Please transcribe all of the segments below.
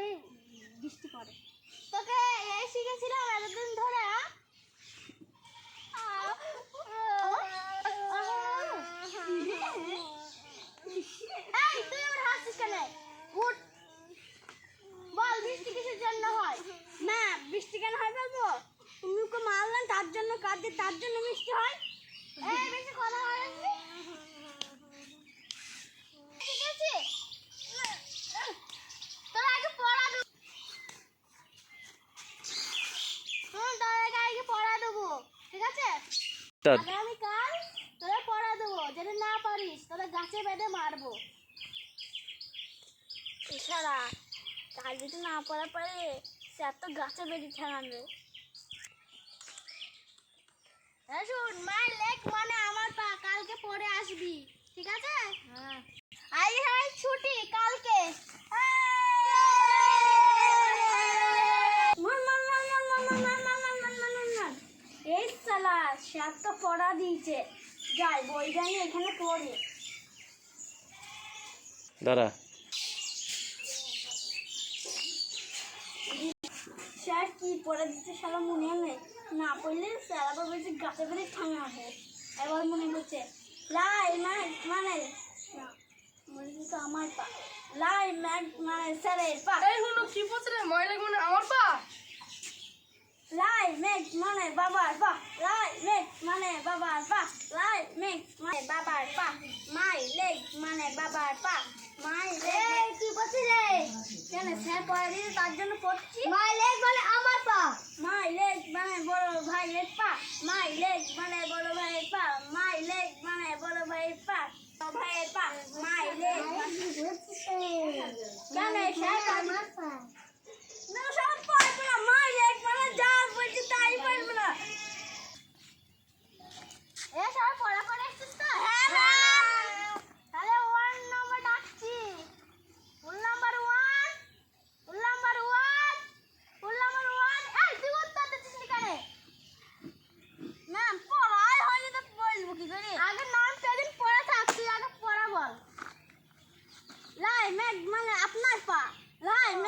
করে বৃষ্টি পড়ে। তোকে এই শিখেছিলাম এতদিন ধরে বল, বৃষ্টি কিসের জন্য হয়? না, বৃষ্টি কেন হয় তার জন্য কাঁদে, তার জন্য মিষ্টি হয়? এই কথা তোরা গাছে বেঁধে মারবো। ইশারা কাল যদি না পড়া পারে স্যার তো গাছে বেঁধে ঠেঙাবে হ্যাঁ শুন মাই লেখ মানে স্যার তো পড়া দিয়েছে। যাই বইটা নিয়ে এখানে পড়ে। দাঁড়া। স্যার কি পড়ে দিচ্ছে সারা মনে নেই। না পড়লে স্যার আবার বলছে গাছে বেড়ে ঠাঙা হবে এবার মনে করছে লাই মানে মানে না মনে তো আমার পা লাই ম্যাট মানে স্যারের পা এই হলো কি বলছে রে? ময়লা মানে আমার পা? লাই মেঘ মানে বাবার পা লাই মেঘ মানে বাবার পা লাই মেঘ মানে বাবার পা মাই লেগ মানে বাবার পা মাই লেগ কি করছিস রে? কেন স্যার পড়া তার জন্য পড়ছি মাই লেগ মানে আমার পা মাই লেগ মানে বড় ভাইয়ের পা মাই লেগ মানে বড় ভাইয়ের পা মাই লেগ মানে বড় ভাইয়ের পা ভাইয়ের পা মাই লেগ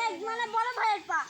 এক মানে বড় ভাইয়ের পা।